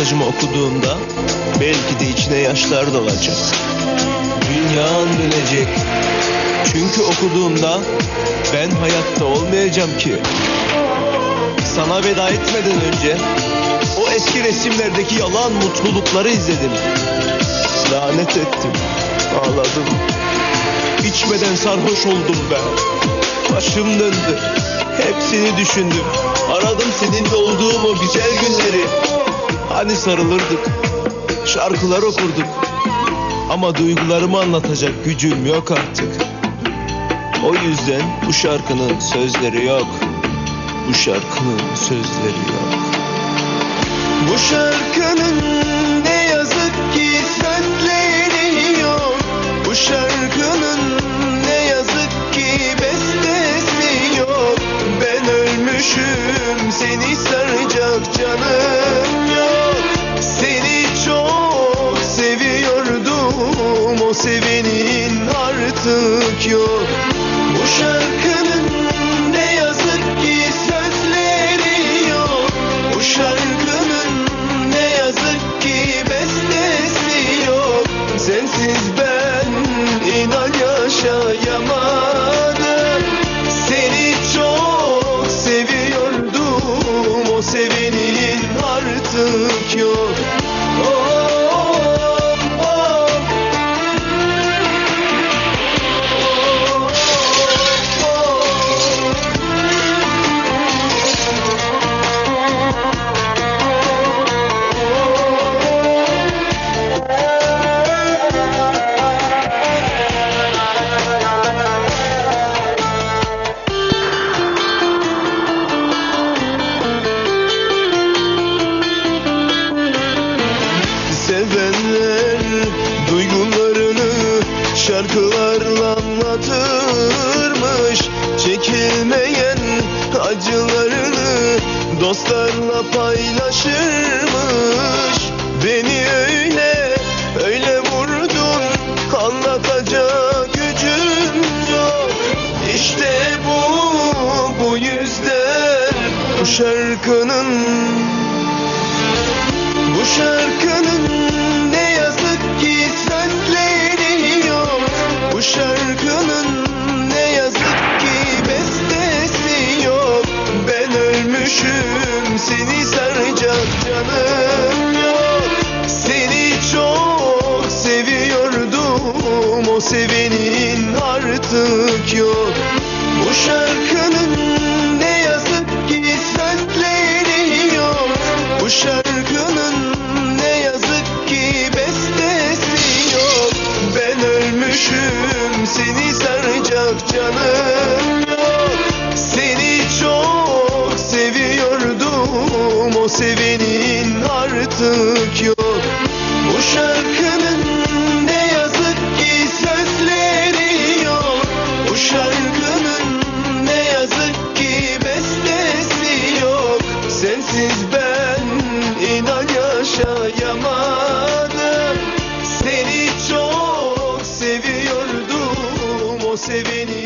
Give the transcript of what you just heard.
Mesajımı okuduğunda belki de içine yaşlar dolacak. Dünyan dönecek. Çünkü okuduğumda ben hayatta olmayacağım ki. Sana veda etmeden önce o eski resimlerdeki yalan mutlulukları izledim. Lanet ettim. Ağladım. İçmeden sarhoş oldum ben. Başım döndü. Hepsini düşündüm. Aradım seninle olduğum o güzel günleri. Hani sarılırdık. Şarkılar okurduk. Ama duygularımı anlatacak gücüm yok artık. O yüzden bu şarkının sözleri yok. Bu şarkının sözleri yok. Bu şarkının ne yazık ki sözleri yok. Bu şarkının ne yazık ki bestesi yok. Ben ölmüşüm seni saracak sevenin artık yok. Anlatırmış Çekilmeyen acılarını dostlarla paylaşırmış. Beni öyle öyle vurdun anlatacak gücüm yok. İşte bu bu yüzden bu şarkının bu şarkının ölmüşüm seni saracak canım. Yok Seni çok seviyordum o sevenin artık yok. Bu şarkının ne yazık ki sözleri yok. Bu şarkının ne yazık ki bestesi yok. Ben ölmüşüm seni saracak canım sevenin artık yok. Bu şarkının ne yazık ki sözleri yok. Bu şarkının ne yazık ki bestesi yok. Sensiz ben inan yaşayamadım. Seni çok seviyordum o sevenin